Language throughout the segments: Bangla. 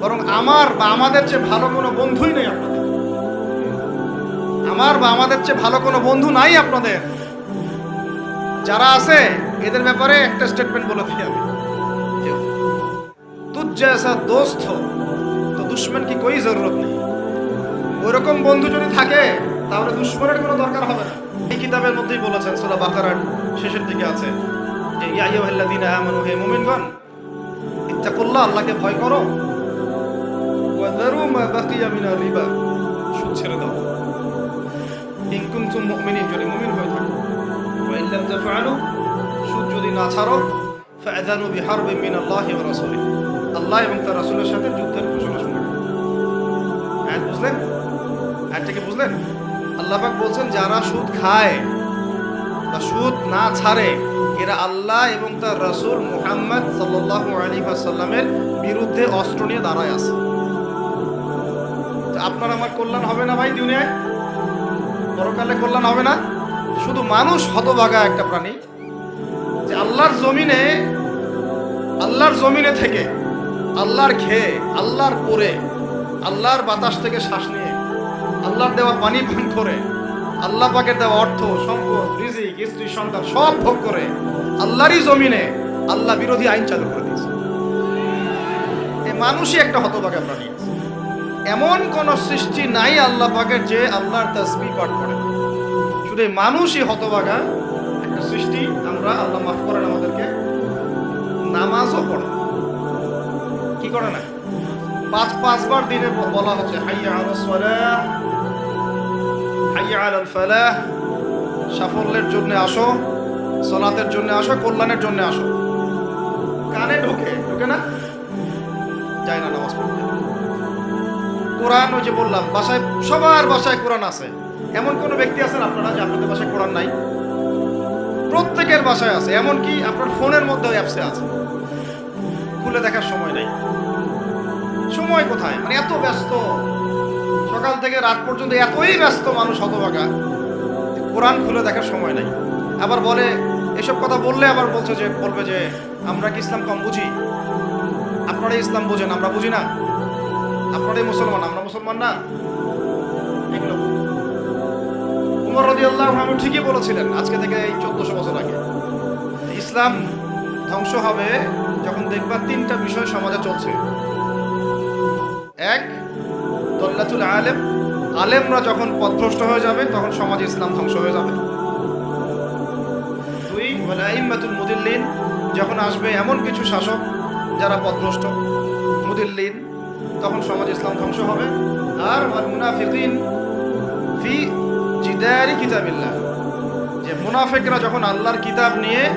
বরং আমার বা আমাদের চেয়ে ভালো কোনো বন্ধুই নেই আপনাদের। আমার বা আমাদের চেয়ে ভালো কোনো বন্ধু নাই আপনাদের। যারা আছে, এদের ব্যাপারে একটা স্টেটমেন্ট বলে দিই আমি। তুজ জেসা দোস্ত, তো দুশ্মন কি কই জরুরত নেই? ওরকম বন্ধু যদি থাকে, তাহলে দুশ্মনের কোনো দরকার হবে না। এই কিতাবের মধ্যেই বলেছেন সোলা বাকারার শেষের দিকে আছে যে ইয়াইয়াল্লাদিন আমানু, হে মুমিনগণ, ইত্তাকুল্লাহ, আল্লাহকে ভয় করো। ওয়া যারু মা বাকিয়া রিবা সুদ ছেড়ে দাও ইন কুনতুম মুমিনিন যদি মুমিন হয়ে থাকো ওয়া ইন লাম তাফআলু সুদ যদি না ছাড়ো ফাআযানু বিহারবিন মিনাল্লাহি ওয়া রাসূলিহি আল্লাহ এবং তার রাসূলের সাথে যুদ্ধের ঘোষণা শুনে হ্যাঁ বুঝলেন? আয়াতটাকে বুঝলেন? আল্লাহ পাক বলছেন যারা সুদ খায় বা সুদ না ছাড়ে এরা আল্লাহ এবং তার রাসূল মুহাম্মদ সাল্লাল্লাহু আলাইহি ওয়াসাল্লামের বিরুদ্ধে অস্ত্র নিয়ে দাঁড়ায় আছে। আপনার আমার কল্যাণ হবে না ভাই দুনিয়ায়? পরকালে কল্যাণ হবে না। শুধু মানুষ হতভাগা একটা প্রাণী যে আল্লাহর জমিনে আল্লাহর জমিনে থেকে আল্লাহর খেয়ে আল্লাহর পরে, আল্লাহর বাতাস থেকে শ্বাস নিয়ে আল্লাহর দেওয়া পানি পান করে, আল্লাহ পাকের দেওয়া অর্থ, সম্পদ, রিজিক, স্ত্রী, সন্তান সব ভোগ করে আল্লাহরই জমিনে আল্লাহ বিরোধী আইন চালু করে দিয়েছে। এই মানুষই একটা হতভাগা প্রাণী। এমন কোন সৃষ্টি নাই আল্লাহ পাকের যে আল্লাহর তাসবি পাঠ করে। শুধু মানুষই হতভাগা। একটা সৃষ্টি, আমরা আল্লাহ মাফ করেন আমাদেরকে। নামাজও পড়ে। কি করে না? পাঁচ, পাঁচবার দিনে বলা হচ্ছে, হাইয়া আলাস সালাহ, হাইয়া আলাল ফালাহ। সাফল্যের জন্য আসো, সলাতের জন্য আসো, কল্যাণের জন্য আসো। কানে ঢোকে ঢোকে না? যায় না নামাজ পড়তে। কোরআন ওই যে বললাম, বাসায়, সবার বাসায় কোরআন আছে। এমন কোনো ব্যক্তি আছেন আপনারা যে আপনাদের বাসায় কোরআন নাই? প্রত্যেকের বাসায় আছে, এমনকি আপনার ফোনের মধ্যে অ্যাপসে আছে। খুলে দেখার সময় নেই। সময় কোথায়? মানে এত ব্যস্ত। সকাল থেকে রাত পর্যন্ত এতই ব্যস্ত মানুষ হতভাগা কোরআন খুলে দেখার সময় নাই। আবার বলে, এসব কথা বললে আবার বলছে যে, বলবে যে, আমরা কি ইসলাম কম বুঝি? আপনারা ইসলাম বোঝেন, আমরা বুঝি না। আপনারাই মুসলমান, আমরা মুসলমান না? এগুলো উমর রদি আল্লাহ ঠিকই বলেছিলেন আজকে থেকে এই চোদ্দশো বছর আগে। ইসলাম ধ্বংস হবে যখন দেখবা তিনটা বিষয় সমাজে চলছে। এক, দল্লাতুল আলেম। আলেমরা যখন পথভ্রষ্ট হয়ে যাবে, তখন সমাজে ইসলাম ধ্বংস হয়ে যাবে। দুই ওয়ালাইমাতুল মুদিল্লিন। যখন আসবে এমন কিছু শাসক যারা পথভ্রষ্ট, মুদিল্লিন। তখন সমাজ ইসলাম ধ্বংস হবে। আর মুনাফিকিন ফি জিদারি কিতাবিল্লাহ। যে মুনাফেকরা যখন আল্লাহর কিতাব নিয়ে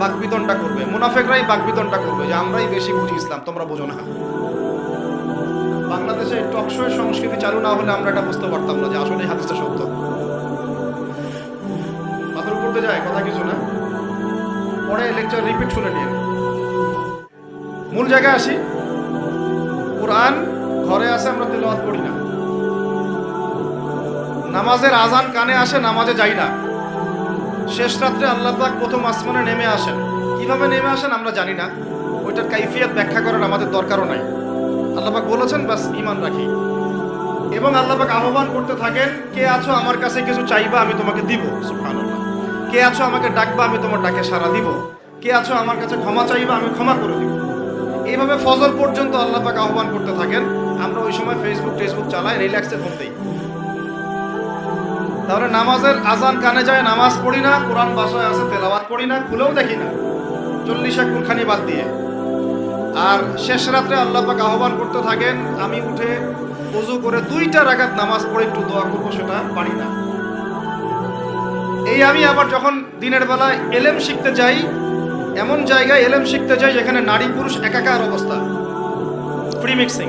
বাকবিতনটা করবে, মুনাফেকরাই বাকবিতনটা করবে যে আমরাই বেশি বুঝি ইসলাম, তোমরা বোঝো না। বাংলাদেশে টকশো সংস্কৃতি চালু না হলে আমরা এটা বুঝতে পারতাম না যে আসলে হাদিসটা সত্য। পাথর দিয়ে যায়, কথা কিছু না। পরে লেকচার রিপিট শুনে নিয়ে। মূল জায়গায় আসি। কোরআন ঘরে আসে, আমরা তেলাওয়াত করি না। নামাজের আজান কানে আসে, নামাজে যাই না। শেষ রাত্রে আল্লাহ পাক প্রথম আসমানে নেমে আসেন। কীভাবে নেমে আসেন আমরা জানি না। ওইটার কাইফিয়াত ব্যাখ্যা করার আমাদের দরকারও নাই। আল্লাহ পাক বলেছেন, বাস ইমান রাখি। এবং আল্লাহ পাক আহ্বান করতে থাকেন, কে আছো আমার কাছে কিছু চাইবা, আমি তোমাকে দিব। সুবহানাল্লাহ। কে আছো আমাকে ডাকবা, আমি তোমার ডাকে সাড়া দিব। কে আছো আমার কাছে ক্ষমা চাইবা, আমি ক্ষমা করে দিব। এইভাবে ফজর পর্যন্ত আল্লাহ পাক আহ্বান করতে থাকেন, আমরা ওই সময় ফেসবুক টেসবুক চালাই, রিল্যাক্সে ঘুম দিই। তাহলে নামাজের আজান কানে যায়, নামাজ পড়ি না, কোরআন বাসায় আছে, তেলাওয়াত পড়ি না, খুলেও দেখি না। চল্লিশে কুলখানি বাদ দিয়ে। আর শেষ রাত্রে আল্লাহ পাক আহ্বান করতে থাকেন, আমি উঠে উজু করে দুইটা রাগাত নামাজ পড়ে একটু দোয়া করব, সেটা পারি না। এই আমি আবার যখন দিনের বেলায় এলেম শিখতে যাই এমন জায়গায় এলেম শিখতে যাই যেখানে নারী পুরুষ একাকার অবস্থা। ফ্রি মিক্সিং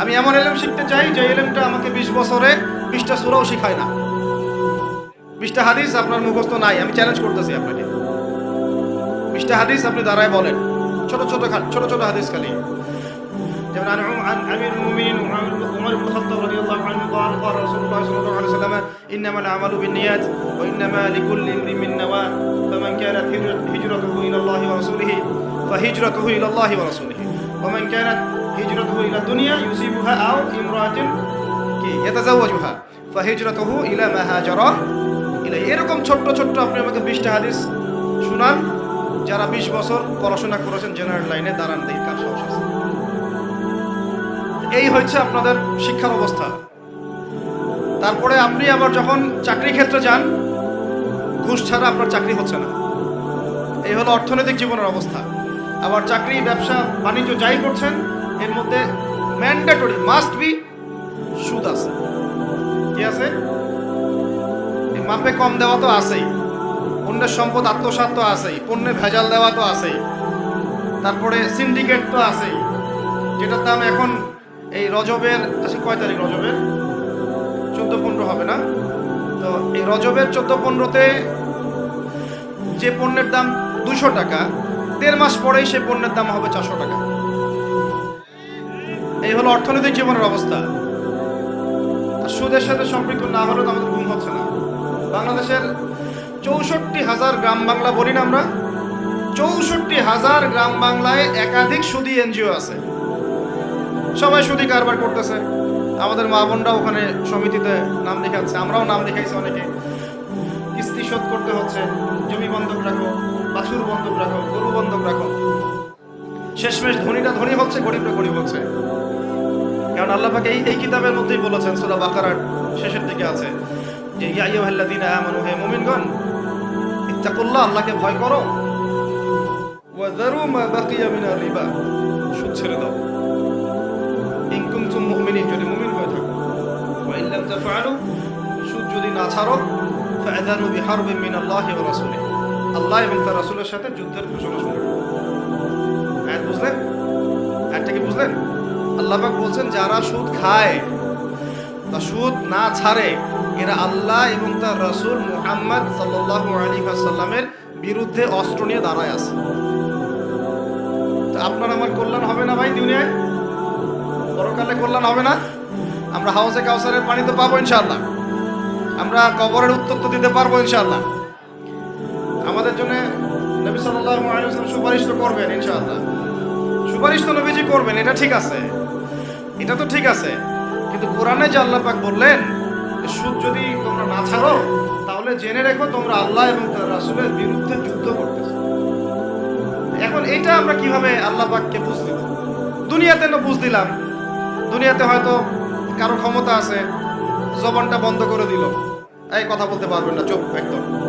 আমি এমন এলেম শিখতে চাই যে এলেমটা আমাকে বিশ বছরে বিশটা সুরাও শিখায় না। বিশটা হাদিস আপনার মুখস্থ নাই, আমি চ্যালেঞ্জ করতেছি আপনাকে। বিশটা হাদিস আপনি দাঁড়ায় বলেন। ছোট ছোট ছোট ছোট হাদিস খালি। যেমন عن عن امير المؤمنين عمر بن الخطاب رضي الله عنه قال قال رسول الله صلى الله عليه وسلم انما الاعمال بالنيات وانما لكل امرئ من نوى فمن كانت هجرة- هجرته الى الله ورسوله فهجرته الى الله ورسوله ওমান কানাত হিজরাতুহু ইলা দুনিয়া ইউসিবুহা আও ইমরাতিন কি ইয়াতাজাওয়াজুহা ফাহিজরাতুহু ইলা মা হাজারা ইলা এরকম ছোট্ট ছোট্ট আপনি আমাকে 20টা হাদিস শুনান যারা 20 বছর পড়াশোনা করেছেন জেনারেল লাইনে দাঁড়ান দেখি কার সাহস আছে এই হচ্ছে আপনাদের শিক্ষার অবস্থা। তারপরে আপনি আবার যখন চাকরি ক্ষেত্রে যান, ঘুষ ছাড়া আপনার চাকরি হচ্ছে না। এই হলো অর্থনৈতিক জীবনের অবস্থা। আবার চাকরি, ব্যবসা, বাণিজ্য যাই করছেন, এর মধ্যে ম্যান্ডেটরি মাস্ট বি সুদ আছে। কি আছে? মাপে কম দেওয়া তো আছেই। অন্যের সম্পদ আত্মসাৎ তো আছেই। পণ্যে ভেজাল দেওয়া তো আছেই। তারপরে সিন্ডিকেট তো আছেই। যেটার দাম এখন এই রজবের আজকে কয় তারিখ রজবের? চোদ্দ পনেরো হবে না? তো এই রজবের চোদ্দ পনেরোতে যে পণ্যের দাম দুশো টাকা, দেড় মাস পরেই সে পণ্যের দাম হবে চারশো টাকা। এই হলো অর্থনৈতিক জীবনের অবস্থা। আর সুদের সাথে সম্পৃক্ত না হলে তো আমাদের ঘুম হচ্ছে না। বাংলাদেশের চৌষট্টি হাজার গ্রাম বাংলা বলি না আমরা। চৌষট্টি হাজার গ্রাম বাংলায় একাধিক সুদী এনজিও আছে। সবাই সুদী কারবার করতেছে। আমাদের মা বোনরা ওখানে সমিতিতে নাম লেখাচ্ছে আমরাও নাম লেখাইছি অনেকে। কিস্তি শোধ করতে হচ্ছে। জমি বন্ধক রাখো, বাছুর বন্ধক রাখো, গরু বন্ধক রাখো। শেষমেশ ধনীরা ধনী হচ্ছে গরিবরা গরিব হচ্ছে। কারণ আল্লাহ পাকে এই এই কিতাবের মধ্যেই বলেছেন, সূরা বাকারার শেষের দিকে আছে যে, ইয়া আইয়ুহাল্লাযীনা আমানু, হে মুমিনগণ, ইত্তাকুল্লাহ, আল্লাহকে ভয় করো। ওয়া যারু মা বাকিয়া মিনার রিবা। সুদ ছেড়ে দাও। মুমিনিন যদি মুমিন হয়ে থাকো ওয়া ইন লাম তাফআলু, সুদ যদি না ছাড়ো ফাআযানু বিহারবিন মিনাল্লাহি ওয়া রাসূলিহি। আল্লাহ এবং তার রাসূলের সাথে যুদ্ধের ঘোষণা শুনে আয়াত বুঝলেন? আয়াতটা কি বুঝলেন? আল্লাহ পাক বলছেন, যারা সুদ খায় বা সুদ না ছাড়ে, এরা আল্লাহ এবং তার রাসূল মুহাম্মদ সাল্লাল্লাহু আলাইহি ওয়াসাল্লামের বিরুদ্ধে অস্ত্র নিয়ে দাঁড়ায় আছে। আপনার আমার কল্যাণ হবে না ভাই দুনিয়ায়? পরকালে কল্যাণ হবে না। আমরা হাউসে কাউসারের পানি তো পাবো ইনশাল্লাহ আমরা কবরের উত্তর তো দিতে পারব ইনশাল্লাহ আমাদের জন্য নবী আলাইহি সুপারিশ তো করবেন ইনশাআল্লাহ। সুপারিশ তো নবীজি করবেন, এটা ঠিক আছে। এটা তো ঠিক আছে। কিন্তু কোরআনে যে আল্লাহ পাক বললেন সুদ যদি তোমরা না ছাড়ো, তাহলে জেনে রেখো তোমরা আল্লাহ এবং তার রাসূলের বিরুদ্ধে যুদ্ধ করতেছো। এখন এটা আমরা কীভাবে আল্লাহ পাককে বুঝ দিব দুনিয়াতে না বুঝ দিলাম। দুনিয়াতে হয়তো কারও ক্ষমতা আছে, জবানটা বন্ধ করে দিল। এই কথা বলতে পারবেন না চোখ একদম।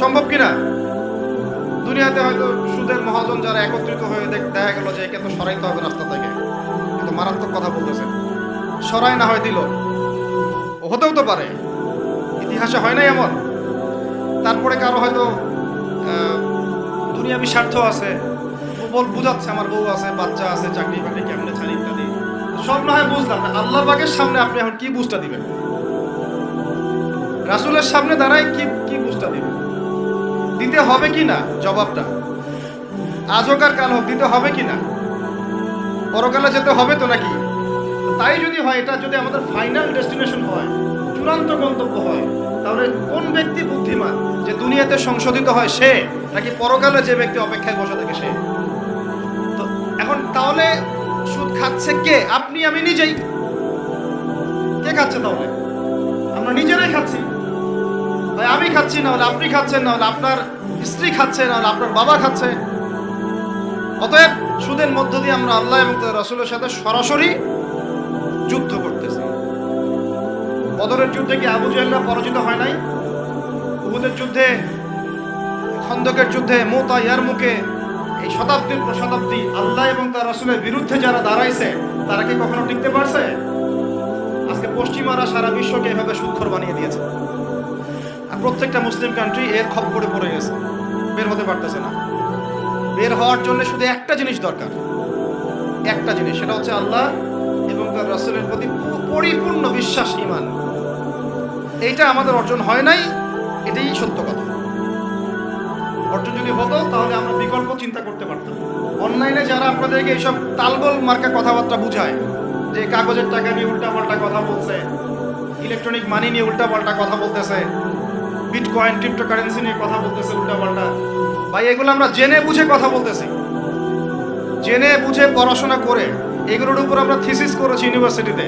সম্ভব কি না দুনিয়াতে হয়তো সুদের মহাজন যারা একত্রিত হয়ে দেখ- দেখা গেল যে একে তো সরাইতে হবে রাস্তা থেকে। কিন্তু মারাত্মক কথা বলতেছে সরাই না হয় দিল। হতেও তো পারে। ইতিহাসে হয় নাই এমন। তারপরে কারও হয়তো দুনিয়াবি স্বার্থ আছে। বল বুঝাচ্ছে, আমার বউ আছে, বাচ্চা আছে, চাকরি বাকরি কেমনে ছাড়ি ইত্যাদি। সব না হয় বুঝলাম আল্লাহ পাকের সামনে আপনি এখন কি বুঝটা দিবেন? রাসূলের সামনে দাঁড়ায় কি কি বুঝটা দিবেন? দিতে হবে কি না? জবাবটা। আজ হোক আর কাল হোক, দিতে হবে কি না? পরকালে যেতে হবে তো নাকি? তাই যদি হয়, এটা যদি আমাদের ফাইনাল ডেস্টিনেশন হয়, চূড়ান্ত গন্তব্য হয়, তাহলে কোন ব্যক্তি বুদ্ধিমান যে দুনিয়াতে সংশোধিত হয় সে, নাকি পরকালে যে ব্যক্তি অপেক্ষায় বসে থাকে সে? তো এখন তাহলে সুদ খাচ্ছে কে? আপনি, আমি নিজেই। কে খাচ্ছে তাহলে? আমরা নিজেরাই খাচ্ছি। ভাই, আমি খাচ্ছি না হলে আপনি খাচ্ছেন না হলে আপনার স্ত্রী খাচ্ছে না হলে আপনার বাবা খাচ্ছে। অতএব সুদের মধ্য দিয়ে আমরা আল্লাহ এবং তার রাসূলের সাথে সরাসরি যুদ্ধ করতেছি। বদরের যুদ্ধে কি আবু জাহেলরা পরাজিত হয় নাই? উহুদের যুদ্ধে, খন্দকের যুদ্ধে, মোতা ইয়ারমুকে শতাব্দীর পর শতাব্দী আল্লাহ এবং তার রাসূলের বিরুদ্ধে যারা দাঁড়াইছে, তারা কি কখনো টিকতে পারছে? আজকে পশ্চিমারা সারা বিশ্বকে এভাবে সুদখোর বানিয়ে দিয়েছে। আর প্রত্যেকটা মুসলিম কান্ট্রি এর খপ্পরে পড়ে গেছে। বের হতে পারতেছে না। বের হওয়ার জন্য শুধু একটা জিনিস দরকার। একটা জিনিস, সেটা হচ্ছে আল্লাহ এবং তার রাসূলের প্রতি পরিপূর্ণ বিশ্বাস ইমান এইটা আমাদের অর্জন হয় নাই, এটাই সত্য কথা। অর্জন যদি হতো, তাহলে আমরা বিকল্প চিন্তা করতে পারতাম। অনলাইনে যারা আপনাদেরকে এইসব তালগোল মার্কা কথাবার্তা বুঝায়, যে কাগজের টাকা নিয়ে উল্টাপাল্টা কথা বলছে ইলেকট্রনিক মানি নিয়ে উল্টাপাল্টা কথা বলতেছে বিটকয়েন ক্রিপ্টোকারেন্সি নিয়ে কথা বলতেছে উল্টাপাল্টা, ভাই, এগুলো আমরা জেনে বুঝে কথা বলতেছি। জেনে বুঝে পড়াশোনা করে, এগুলোর উপর আমরা থিসিস করেছি ইউনিভার্সিটিতে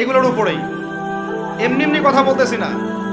এগুলোর উপরেই। এমনি এমনি কথা বলতেছি না।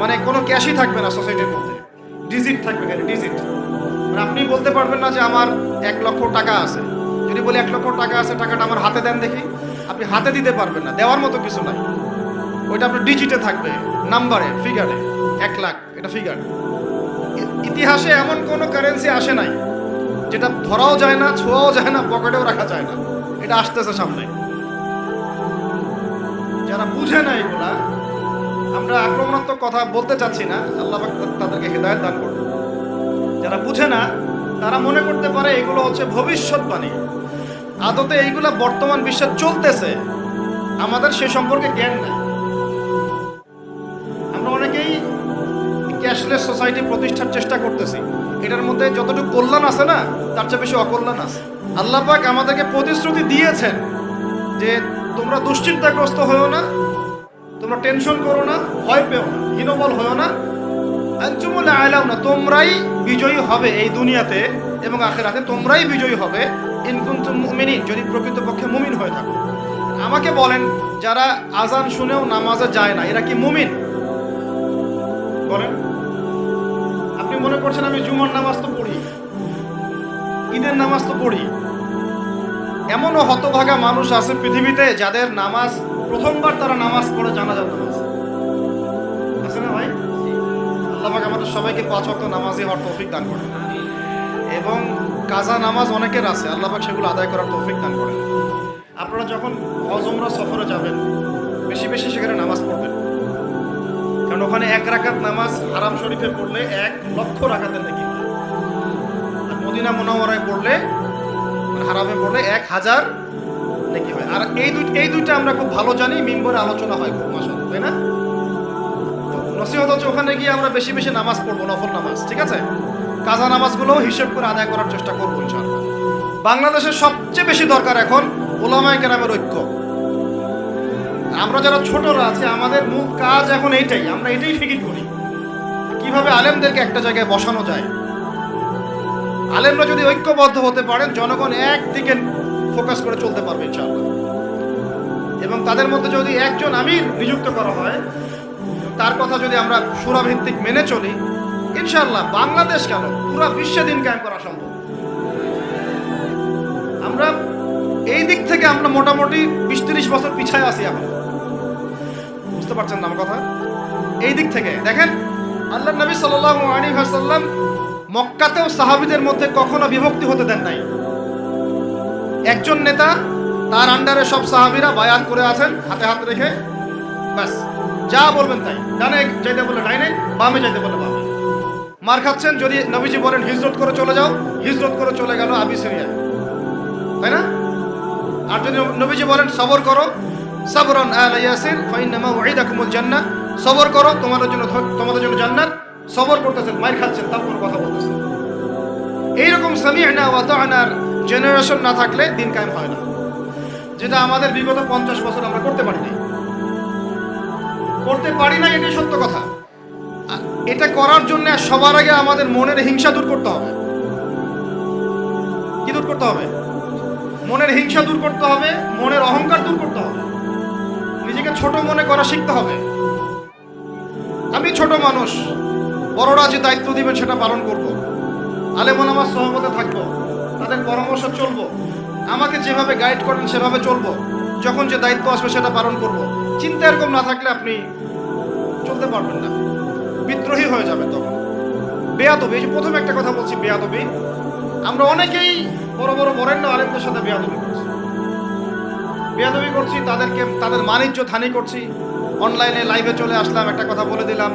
মানে কোনো ক্যাশই থাকবে না সোসাইটির মধ্যে। ডিজিট থাকবে খালি ডিজিট মানে আপনি বলতে পারবেন না যে আমার এক লক্ষ টাকা আছে। যদি বলি এক লক্ষ টাকা আছে, টাকাটা আমার হাতে দেন দেখি। আপনি হাতে দিতে পারবেন না, দেওয়ার মতো কিছু নাই। ওইটা আপনার ডিজিটে থাকবে নাম্বারে ফিগারে এক লাখ, এটা ফিগার ইতিহাসে এমন কোনো কারেন্সি আসে নাই, যেটা ধরাও যায় না, ছোঁয়াও যায় না, পকেটেও রাখা যায় না। এটা আসতেছে সামনে। যারা বুঝে না এগুলা আমরা আক্রমণাত্মক কথা বলতে চাচ্ছি না, আল্লাহ তাদেরকে হৃদায়ত দান করবে যারা বুঝে না, তারা মনে করতে পারে এগুলো হচ্ছে ভবিষ্যৎবাণী। আদতে এইগুলা বর্তমান বিশ্বে চলতেছে, আমাদের সে সম্পর্কে জ্ঞান নাই। আমরা অনেকেই ক্যাশলেস সোসাইটি প্রতিষ্ঠার চেষ্টা করতেছি। এটার মধ্যে যতটুকু কল্যাণ আছে না, তার চেয়ে বেশি অকল্যাণ আছে। আল্লাহ পাক আমাদেরকে প্রতিশ্রুতি দিয়েছেন যে তোমরা দুশ্চিন্তাগ্রস্ত হয়েও না তোমরা টেনশন করো না, ভয় পেও না, হীনবল হয়েও না। আঞ্চুমুল না তোমরাই বিজয়ী হবে এই দুনিয়াতে এবং আখেরাতে তোমরাই বিজয়ী হবে। ইনকুন্তুম মুমিনিন, যদি প্রকৃতপক্ষে মুমিন হয়ে থাকো। আমাকে বলেন, যারা আজান শুনেও নামাজে যায় না, এরা কি মুমিন? বলেন। আপনি মনে করছেন আমি জুমার নামাজ তো পড়ি, ঈদের নামাজ তো পড়ি। এমনও হতভাগা মানুষ আছে পৃথিবীতে যাদের নামাজ প্রথমবার তারা নামাজ পড়ে জানা নামাজ। আছে না ভাই? আল্লাহ আমাদের সবাইকে পাঁচ ওয়াক্ত নামাজি হওয়ার তৌফিক দান করেন। এবং কাজা নামাজ অনেকের আছে, আল্লাহ পাক সেগুলো আদায় করার তৌফিক দান করেন। আপনারা যখন হজ, উমরা, সফরে যাবেন, বেশি বেশি সেখানে নামাজ পড়বেন। কারণ ওখানে এক রাকাত নামাজ হারাম শরীফে পড়লে এক লক্ষ রাকাতের নাকি। আর মদিনা মোনাওয়ারায় পড়লে মানে হারামে পড়লে এক হাজার নাকি হয় আর এই দুই এই দুইটা আমরা খুব ভালো জানি, মিম্বরে আলোচনা হয় খুব মাসা তাই না? নসিহত হচ্ছে ওখানে গিয়ে আমরা বেশি বেশি নামাজ পড়ব, নফল নামাজ, ঠিক আছে? কাজা নামাজগুলোও হিসেব করে আদায় করার চেষ্টা করব বাংলাদেশের সবচেয়ে বেশি দরকার এখন ওলামায় কেরামের ঐক্য। আমরা যারা ছোটরা আছি, আমাদের মূল কাজ এখন এইটাই, আমরা এটাই ফিকির করি। কীভাবে আলেমদেরকে একটা জায়গায় বসানো যায়? আলেমরা যদি ঐক্যবদ্ধ হতে পারেন, জনগণ একদিকে ফোকাস করে চলতে পারবে, ইনশাআল্লাহ। এবং তাদের মধ্যে যদি একজন আমির নিযুক্ত করা হয়, তার কথা যদি আমরা সুরাভিত্তিক মেনে চলি, ইনশাআল্লাহ বাংলাদেশ কেন পুরো বিশ্বে দিন কায়েম করা সম্ভব? আমরা এই দিক থেকে আমরা মোটামুটি বিশ তিরিশ বছর পিছায় আছি এখন। বুঝতে পারছেন না আমার কথা? এই দিক থেকে দেখেন আল্লাহ নবী হাসাল্লাম মক্কাতেও সাহাবিদের মধ্যে কখনো বিভক্তি হতে দেন নাই। একজন নেতা, তার আন্ডারে সব সাহাবিরা বায়াত করে আছেন, হাতে হাত রেখে। ব্যাস, যা বলবেন তাই। ডানে যাইতে বলে ডাইনে, বামে যাইতে বলে বামে। মার খাচ্ছেন যদি নবীজি বলেন, হিজরত করে চলে যাও। হিজরত করে চলে গেল আবিসিনিয়া তাই না? আর যদি নবীজি বলেন, সবর করো। সাবরন আলা ইয়াসির ফাইন্নামা ওয়াইদাকুমুল জান্নাহ। সবর করো, তোমাদের জন্য তোমাদের জন্য জান্নাত। সবর করতেছেন, মার খাচ্ছেন তার কোনো কথা বলতেছেন। এইরকম সামিআনা ওয়া তাআনার জেনারেশন না থাকলে দিন কায়েম হয় না। যেটা আমাদের বিগত পঞ্চাশ বছর আমরা করতে পারি নাই করতে পারি না এটাই সত্য কথা। এটা করার জন্য সবার আগে আমাদের মনের হিংসা দূর করতে হবে। কি দূর করতে হবে? মনের হিংসা দূর করতে হবে, মনের অহংকার দূর করতে হবে। নিজেকে ছোট মনে করা শিখতে হবে। আমি ছোট মানুষ, বড়রা যে দায়িত্ব দিবেন সেটা পালন করব। আলেমন আমার সহমতে থাকব। তাদের পরামর্শ চলবো। আমাকে যেভাবে গাইড করেন, সেভাবে চলবো। যখন যে দায়িত্ব আসবে, সেটা পালন করব। চিন্তা এরকম না থাকলে আপনি চলতে পারবেন না। বিদ্রোহী হয়ে যাবে তখন। বেয়াদবি, এই যে প্রথমে একটা কথা বলছি, বেয়াদবি। আমরা অনেকেই বড় বড় বরেণ্য আলেমদের সাথে বেয়াদবি করছি। বেয়াদবি করছি, তাদেরকে, তাদের মানিজ্য হানি করছি। অনলাইনে, লাইভে চলে আসলাম, একটা কথা বলে দিলাম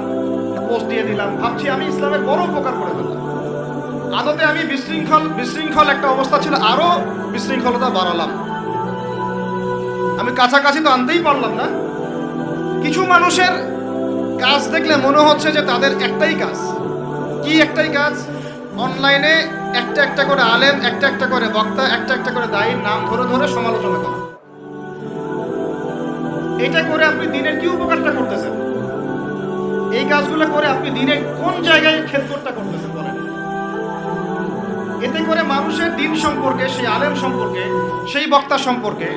পোস্ট দিয়ে দিলাম। ভাবছি আমি ইসলামের বড় উপকার করে ফেললাম। আদতে আমি বিশৃঙ্খল বিশৃঙ্খল একটা অবস্থা ছিল, আরও বিশৃঙ্খলতা বাড়ালাম। আমি কাছাকাছি তো আনতেই পারলাম না। কিছু মানুষের কাজ দেখলে মনে হচ্ছে যে তাদের একটাই কাজ। কি একটাই কাজ? অনলাইনে একটা একটা করে আলেম, একটা একটা করে বক্তা, একটা একটা করে দায়ীর নাম ধরে ধরে সমালোচনা করা। এটা করে আপনি দিনের কি উপকারটা করতেছেন? এই কাজগুলো করে আপনি দিনে কোন জায়গায় খেদমতটা করতেছেন? এতে করে মানুষের দিন সম্পর্কে, সেই আলেম সম্পর্কে, সেই বক্তা সম্পর্কে,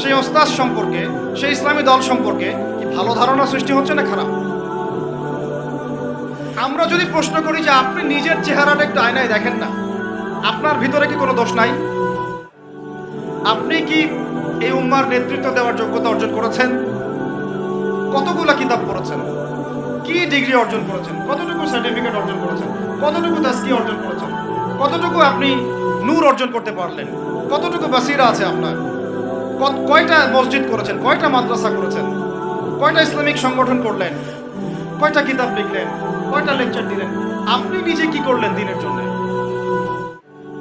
সেই ওস্তাদ সম্পর্কে, সেই ইসলামী দল সম্পর্কে কি ভালো ধারণা সৃষ্টি হচ্ছে না খারাপ? আমরা যদি প্রশ্ন করি যে আপনি নিজের চেহারাটা একটু আয়নায় দেখেন না, আপনার ভিতরে কি কোনো দোষ নাই? আপনি কি এই উম্মার নেতৃত্ব দেওয়ার যোগ্যতা অর্জন করেছেন? কতগুলা কিতাব পড়েছেন? কি ডিগ্রি অর্জন করেছেন? কতটুকু সার্টিফিকেট অর্জন করেছেন? কতটুকু তাস্কি অর্জন করেছেন? কতটুকু আপনি নূর অর্জন করতে পারলেন? কতটুকু বাসিরা আছে আপনার? কয়টা মসজিদ করেছেন? কয়টা মাদ্রাসা করেছেন? কয়টা ইসলামিক সংগঠন করলেন? কয়টা কিতাব লিখলেন? কয়টা লেকচার দিলেন? আপনি নিজে কি করলেন দিনের জন্য?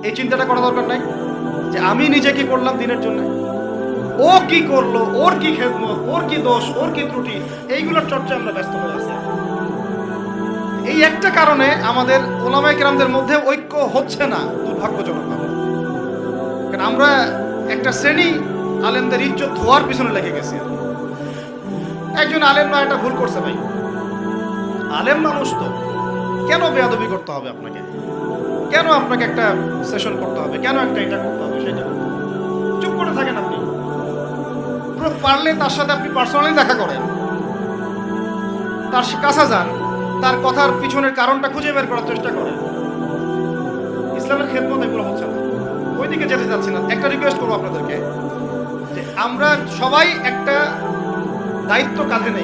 এই চিন্তাটা করা দরকার নাই? যে আমি নিজে কি করলাম দিনের জন্য? ও কি করল? ওর কি খেদমত? ওর কি দোষ? ওর কি ত্রুটি? এইগুলোর চর্চা আমরা ব্যস্ত হয়ে আছি। এই একটা কারণে আমাদের ওলামাই কেরামদের মধ্যে ঐক্য হচ্ছে না দুর্ভাগ্যজনকভাবে কারণ আমরা একটা শ্রেণি আলেমদের ইজ্জত ধোয়ার পিছনে লেগে গেছি। একজন আলেম না এটা ভুল করছে ভাই। আলেম মানুষ তো। কেন বেয়াদবি করতে হবে আপনাকে? কেন আপনাকে একটা সেশন করতে হবে? কেন একটা এটা করতে হবে, সেটা? চুপ করে থাকেন আপনি। পুরো পারলে তার সাথে আপনি পার্সোনালি দেখা করেন। তার কাছে যান। তার কথার পিছনের কারণটা খুঁজে বের করার চেষ্টা করে। ইসলামের খেদমত এগুলো হচ্ছে না। ওইদিকে যেতে চাচ্ছি না। একটা রিকোয়েস্ট করব আপনাদেরকে। যে আমরা সবাই একটা দায়িত্ব কাঁধে নেই।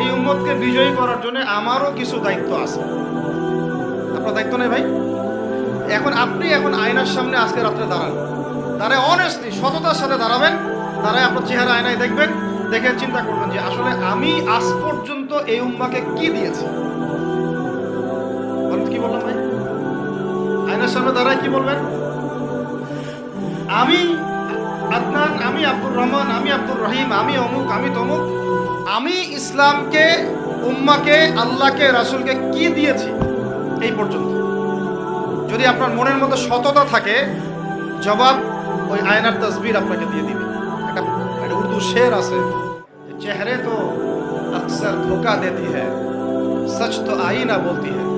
এই উম্মতকে বিজয়ী করার জন্য আমারও কিছু দায়িত্ব আছে। আপনার দায়িত্ব নেই ভাই? এখন আপনি এখন আয়নার সামনে আজকে রাত্রে দাঁড়ান। দাঁড়ায় অনেস্টলি সততার সাথে দাঁড়াবেন। দাঁড়ায় আপনার চেহারা আয়নায় দেখবেন। দেখে চিন্তা করবেন যে আসলে আমি আজ পর্যন্ত এই উম্মাকে কি দিয়েছি? কি বললাম ভাই? আয়নার সামনে দাঁড়ায় কি বলবেন? আমি আদনান, আমি আব্দুর রহমান, আমি আব্দুর রহিম, আমি অমুক, আমি তমুক, আমি ইসলামকে, উম্মাকে, আল্লাহকে, রাসূলকে কি দিয়েছি এই পর্যন্ত? যদি আপনার মনের মধ্যে সততা থাকে, জবাব ওই আয়নার তসবির আপনাকে দিয়ে দিবে। শের আছে চেহারে তো আকসর ধোকা দেতি হ্যায় সচ তো আই না বলতি হ্যায়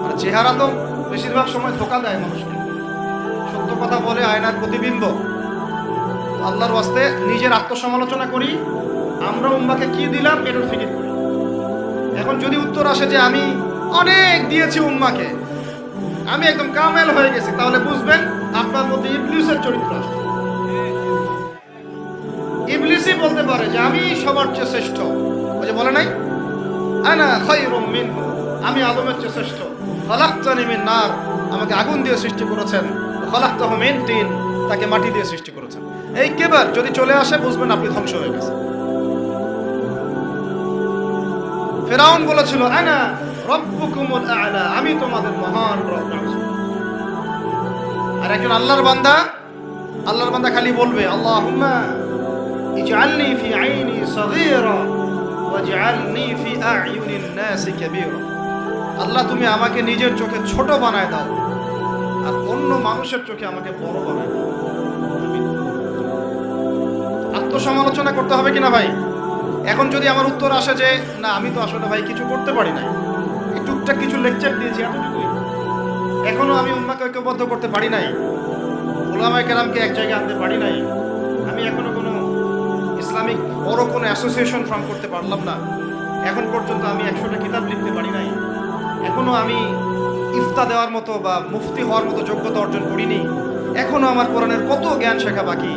মানে চেহারা তো বেশিরভাগ সময় ধোকা দেয় মানুষকে সত্য কথা বলে আয়নার প্রতিবিম্ব আল্লাহর ওয়াস্তে নিজের আত্মসমালোচনা করি, আমরা উম্মাকে কি দিলাম এটার ফিকির করি। এখন যদি উত্তর আসে যে আমি অনেক দিয়েছি উম্মাকে, আমি একদম কামেল হয়ে গেছি, তাহলে বুঝবেন আপনার মধ্যে ইবলিসের চরিত্র আসছে। বলতে পারে যে আমি সবার চেয়ে শ্রেষ্ঠ। ওই যে বলে নাই? আনা আমি আদমের চেয়ে শ্রেষ্ঠ। খলাকতানি মিন নার, আমাকে আগুন দিয়ে সৃষ্টি করেছেন। খলাকতাহু মিন তিন, তাকে মাটি দিয়ে সৃষ্টি করেছেন। এই কেবার যদি চলে আসে, বুঝবেন আপনি ধ্বংস হয়ে গেছেন ফেরাউন বলেছিল, আনা রব্বুকুমুল আ'লা, আমি তোমাদের মহান রব আর একজন আল্লাহর বান্দা আল্লাহর বান্দা খালি বলবে, আল্লাহুম্মা ইজআলনি ফি আইনি সগীরা ওয়াজআলনি ফি আ'য়ুনিন নাসি কাবীরা আল্লাহ, তুমি আমাকে নিজের চোখে ছোট বানায় দাও আর অন্য মানুষের চোখে আমাকে বড় বানায় দাও। আত্মসমালোচনা করতে হবে কিনা ভাই? এখন যদি আমার উত্তর আসে যে, না, আমি তো আসলে ভাই কিছু করতে পারি এই টুকটাক কিছু লেকচার দিয়েছি এতটুকুই। এখনও আমি উম্মাকে ঐক্যবদ্ধ করতে পারি নাই। ওলামায় কেরামকে এক জায়গায় আনতে পারি নাই। আমি এখনও ইসলামিক বড় কোনো অ্যাসোসিয়েশন ফর্ম করতে পারলাম না। এখন পর্যন্ত আমি একশোটা কিতাব লিখতে পারি নাই। এখনও আমি ইফতা দেওয়ার মতো বা মুফতি হওয়ার মতো যোগ্যতা অর্জন করিনি। এখনও আমার কোরআনের কত জ্ঞান শেখা বাকি?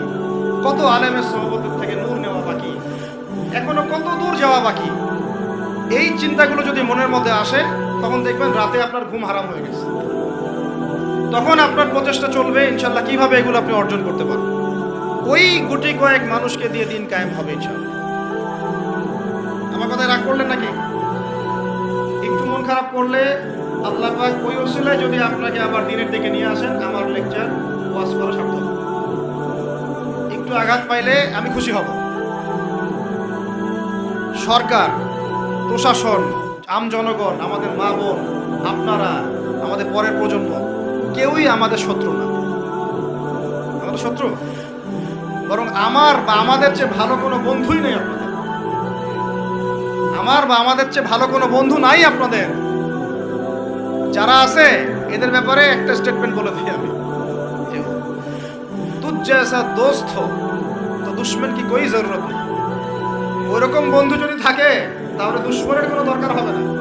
কত আলেমের সহবতের থেকে নূর নেওয়া বাকি? এখনও কত দূর যাওয়া বাকি? এই চিন্তাগুলো যদি মনের মধ্যে আসে, তখন দেখবেন রাতে আপনার ঘুম হারাম হয়ে গেছে। তখন আপনার প্রচেষ্টা চলবে, ইনশাল্লাহ, কীভাবে এগুলো আপনি অর্জন করতে পারবেন। ওই গুটি কয়েক মানুষকে দিয়ে দিন কায়েম হবে আমার কথায় রাগ করলেন নাকি? একটু মন খারাপ করলে আল্লাহ ওই ওসিলায় যদি আপনাকে আবার দিনের দিকে নিয়ে আসেন, আমার লেকচার ওয়াজ করা সার্থক। একটু আঘাত পাইলে আমি খুশি হব। সরকার, প্রশাসন, আম জনগণ, আমাদের মা বোন, আপনারা, আমাদের পরের প্রজন্ম, কেউই আমাদের শত্রু না। আমাদের শত্রু? বরং আমার বা আমাদের চেয়ে ভালো কোনো বন্ধুই নেই আপনাদের। আমার বা আমাদের চেয়ে ভালো কোনো বন্ধু নাই আপনাদের। যারা আছে, এদের ব্যাপারে একটা স্টেটমেন্ট বলে দিই আমি। তুজ জেসা দোস্ত, তো দুশ্মন কি কই জরুরত নেই? ওরকম বন্ধু যদি থাকে, তাহলে দুশ্মনের কোনো দরকার হবে না।